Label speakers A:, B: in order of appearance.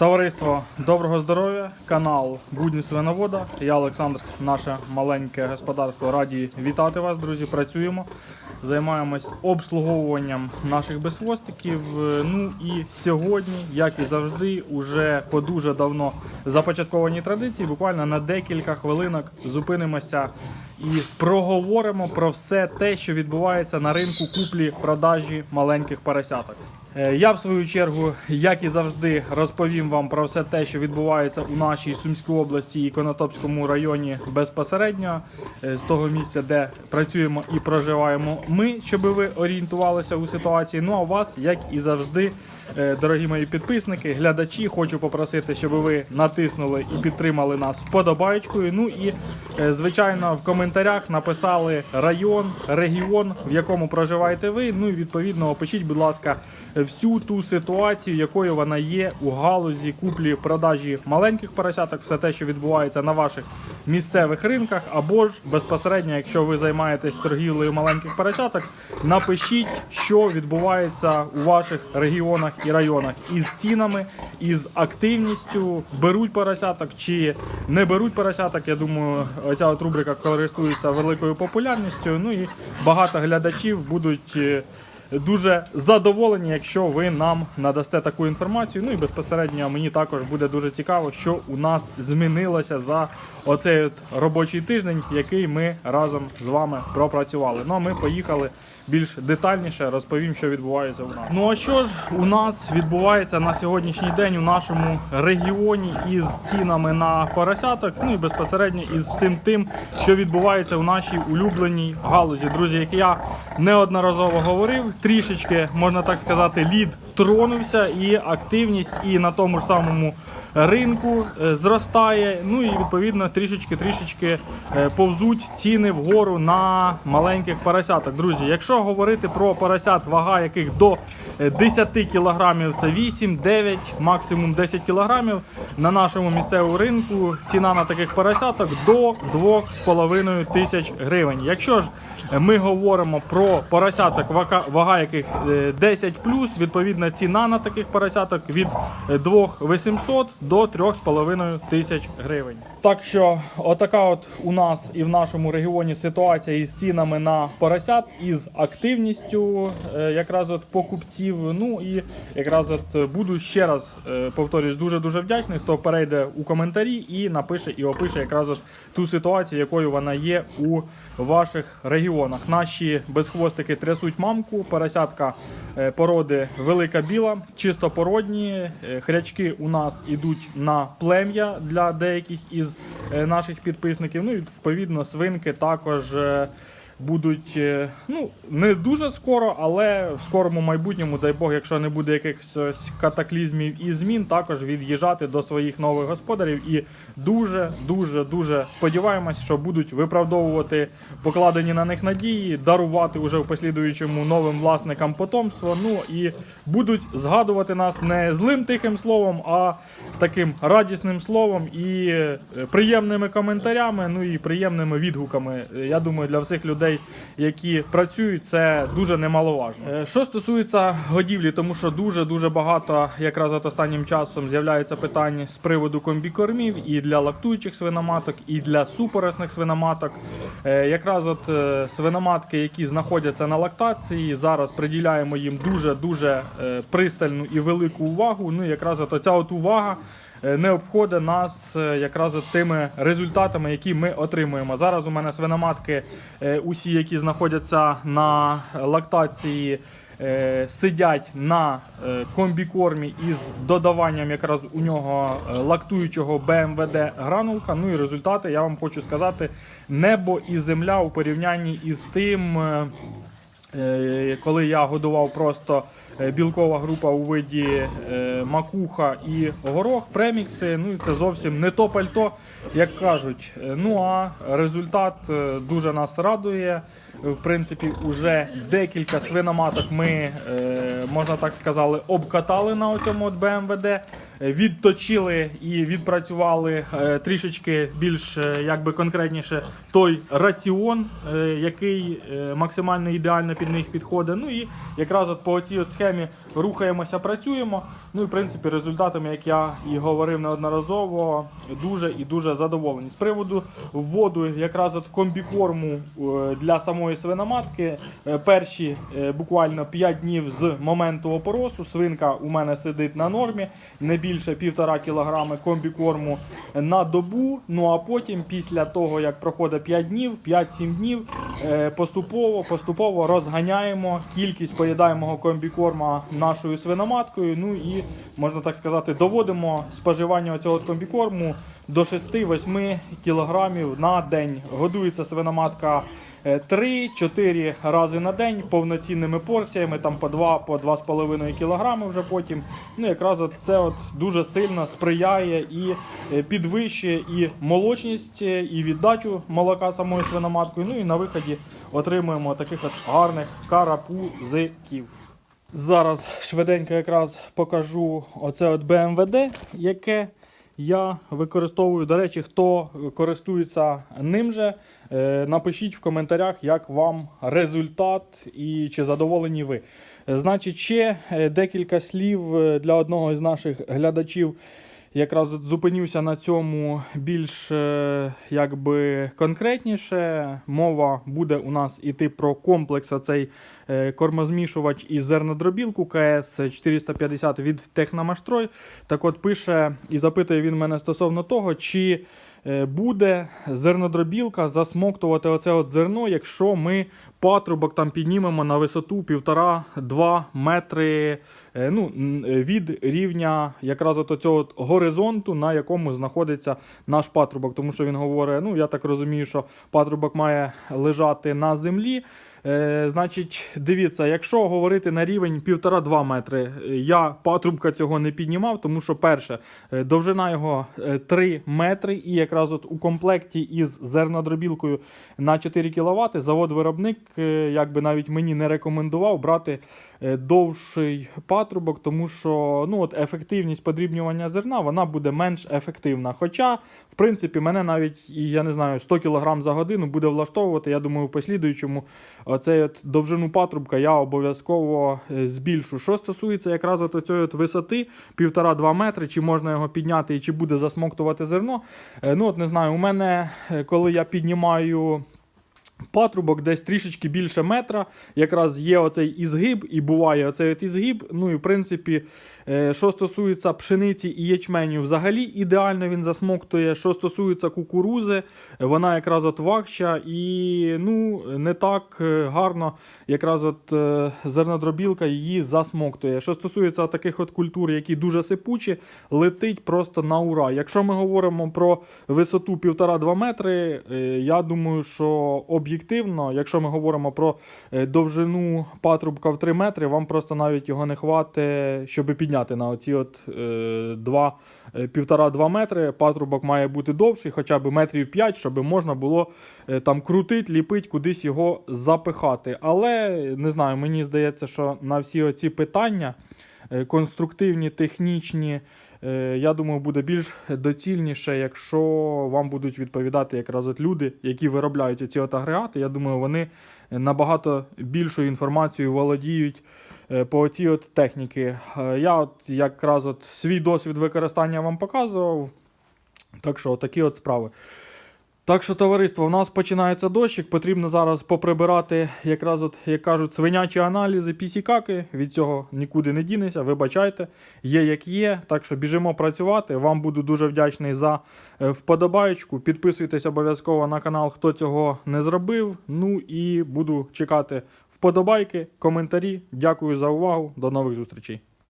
A: Товариство, доброго здоров'я, канал Будні Свиновода. Я Олександр, наше маленьке господарство. Раді вітати вас, друзі. Працюємо, займаємось обслуговуванням наших безхвостиків. Е, Ну і сьогодні, як і завжди, уже по дуже давно започаткованій традиції, буквально на декілька хвилинок зупинимося і проговоримо про все те, що відбувається на ринку куплі-продажі маленьких поросяток. Е, Я в свою чергу, як і завжди, розповім вам про все те, що відбувається у нашій Сумській області і Конотопському районі безпосередньо е, з того місця, де працюємо і проживаємо ми, щоб ви орієнтувалися у ситуації. Ну а вас, як і завжди, дорогі мої підписники, глядачі, хочу попросити, щоб ви натиснули і підтримали нас вподобайкою. Ну і е, звичайно в коментарях написали район, регіон, в якому проживаєте ви. Ну і відповідно опишіть, будь ласка, всю ту ситуацію, якою вона є у галузі куплі-продажі маленьких поросяток, все те, що відбувається на ваших місцевих ринках, або ж безпосередньо, якщо ви займаєтесь торгівлею маленьких поросяток, напишіть, що відбувається у ваших регіонах і районах із цінами, із активністю, беруть поросяток чи не беруть поросяток. Я думаю, оця от рубрика користується великою популярністю. Ну і багато глядачів будуть. е, Дуже задоволені, якщо ви нам надасте таку інформацію. Ну і безпосередньо мені також буде дуже цікаво, що у нас змінилося за оцей от робочий тиждень, який ми разом з вами пропрацювали. Ну а ми поїхали більш детальніше, розповім, що відбувається у нас. Ну а що ж у нас відбувається на сьогоднішній день у нашому регіоні із цінами на поросяток, ну і безпосередньо із всім тим, що відбувається у нашій улюбленій галузі. Друзі, як я неодноразово говорив, трішечки можна так сказати, лід тронувся, і активність, і на тому ж самому ринку е, зростає. Ну і відповідно трішечки-трішечки е, повзуть ціни вгору на маленьких поросяток. Друзі, якщо говорити про поросят, вага яких до 10 кілограмів, це 8, 9, максимум 10 кілограмів. На нашому місцевому ринку ціна на таких поросяток до 2,5 тисяч гривень. Якщо ж ми говоримо про поросяток, вага, яких е, 10 відповідна ціна на таких поросяток від е, 2800 до 3,5 тисяч гривень. Так що, отака от у нас і в нашому регіоні ситуація із цінами на поросят, із активністю е, якраз от покупців. Ну і якраз от е, буду ще раз е, повторюсь, дуже дуже вдячний, хто перейде у коментарі і напише і опише якраз от ту ситуацію, якою вона є у ваших регіонах. Наші безхвостики трясуть мамку, поросятка е, породи велика біла, чисто породні. Хрячки у нас ідуть на плем'я для деяких із наших підписників. Ну і відповідно свинки також. Е, Будуть е, ну не дуже скоро, але в скорому майбутньому, дай Бог, якщо не буде якихось катаклізмів і змін, також від'їжджати до своїх нових господарів. І дуже, дуже, дуже сподіваємось, що будуть виправдовувати покладені на них надії, дарувати уже в послідуючому новим власникам потомство. Ну і будуть згадувати нас не злим тихим словом, а таким радісним словом і е, приємними коментарями, ну і приємними відгуками. Е, Я думаю, для всіх людей, які працюють, це дуже немаловажно. Е, Що стосується годівлі, тому що дуже дуже багато якраз от останнім часом з'являється питань з приводу комбікормів і для лактуючих свиноматок, і для супоросних свиноматок. Е, Якраз от е, свиноматки, які знаходяться на лактації, зараз приділяємо їм дуже дуже пристальну і велику увагу. Ну, якраз от оця от увага не обходить нас е, якраз тими результатами, які ми отримуємо. Зараз у мене свиноматки, е, усі, які знаходяться на лактації. е, Сидять на е, комбікормі із додаванням якраз у нього е, лактуючого БМВД гранулка. Ну і результати я вам хочу сказати: небо і земля у порівнянні із тим, е, Е, коли я годував просто е, білкова група у виді е, макуха і горох, премікси, ну і це зовсім не то пальто, як кажуть. Е, Ну а результат е, дуже нас радує. В принципі, уже декілька свиноматок ми, е, можна так сказати, обкатали на цьому БМВД, е, відточили і відпрацювали е, трішечки більш е, як конкретніше той раціон, е, який е, максимально ідеально під них підходить. Ну і якраз от по цій от схемі рухаємося, працюємо. Ну і в принципі результатами, як я і говорив неодноразово, дуже і дуже задоволені. З приводу вводу якраз от комбікорму е, для самої свиноматки. е, Перші е, буквально 5 днів з моменту опоросу. Свинка у мене сидить на нормі, не більше 1,5 кг комбікорму на добу. Ну а потім, після того як проходить 5 днів, 5-7 днів, поступово поступово розганяємо кількість поїдаємого комбікорма нашою свиноматкою. Ну і можна так сказати, доводимо споживання цього комбікорму до 6-8 кг на день. Годується свиноматка. 3-4 рази на день повноцінними порціями, там по 2 по 2,5 кг вже потім. Ну якраз от це от дуже сильно сприяє і е, підвищує і молочність, е, і віддачу молока самою свиноматкою. Ну і на виході отримуємо таких от гарних карапузиків. Зараз швиденько якраз покажу оце от BMWD, яке я використовую. До речі, хто користується ним же, е, напишіть в коментарях, як вам результат і чи задоволені ви. Е, Значить, ще е, декілька слів для одного із наших глядачів. Якраз зупинюся на цьому більш е, якби конкретніше. Мова буде у нас іти про комплекс оцей е, кормозмішувач і зернодробілку КС 450 від Техномаштрой. Так от пише і запитує він мене стосовно того, чи буде зернодробілка засмоктувати оце от зерно, якщо ми патрубок там піднімемо на висоту 1,5-2 метри е, ну, е, від рівня якраз от цього горизонту, на якому знаходиться наш патрубок. Тому що він говорить: ну я так розумію, що патрубок має лежати на землі. Е, значить, дивіться, якщо говорити на рівень 1,5-2 метри, е, я патрубка цього не піднімав, тому що перше, е, довжина його е, 3 метри, і якраз от у комплекті із зернодробілкою на 4 кВт завод-виробник е, якби навіть мені не рекомендував брати е, довший патрубок, тому що ну, от ефективність подрібнювання зерна вона буде менш ефективна. Хоча, в принципі, мене навіть я не знаю 100 кг за годину буде влаштовувати. Я думаю, в послідуючому оцей от довжину патрубка я обов'язково е, збільшу. Що стосується якраз от цієї от висоти 1,5-2 метри, чи можна його підняти і чи буде засмоктувати зерно. Е, Ну, от не знаю, у мене, е, коли я піднімаю. Патрубок десь трішечки більше метра. Якраз є оцей ізгиб, і буває оцей ізгиб. Ну і в принципі, що стосується пшениці і ячменю, взагалі ідеально він засмоктує. Що стосується кукурузи, вона якраз от вахча і ну, не так е, гарно якраз от е, зернодробілка її засмоктує. Що стосується таких от культур, які дуже сипучі, летить просто на ура. Якщо ми говоримо про висоту 1,5-2 метри, е, я думаю, що об'єктивно, якщо ми говоримо про е, довжину патрубка в 3 метри, вам просто навіть його не хватить, щоб підняти на оці от е, 2, е, 1,5-2 метри. Патрубок має бути довший, хоча б метрів 5, щоб можна було е, там крутити, ліпити, кудись його запихати. Але не знаю, мені здається, що на всі оці питання е, конструктивні, технічні. Е, Я думаю, буде більш доцільніше, якщо вам будуть відповідати якраз от люди, які виробляють ці от агрегати. Я думаю, вони набагато більшою інформацією володіють е, по цій от техніки. Е, Я от якраз от свій досвід використання вам показував. Так що, такі от справи. Так що, товариство, в нас починається дощик. Потрібно зараз поприбирати, якраз от, як кажуть, свинячі аналізи, пісікаки. Від цього нікуди не дінеся. Вибачайте, є як є. Так що біжимо працювати. Вам буду дуже вдячний за е, вподобаєчку. Підписуйтесь обов'язково на канал, хто цього не зробив. Ну і буду чекати вподобайки, коментарі. Дякую за увагу. До нових зустрічей.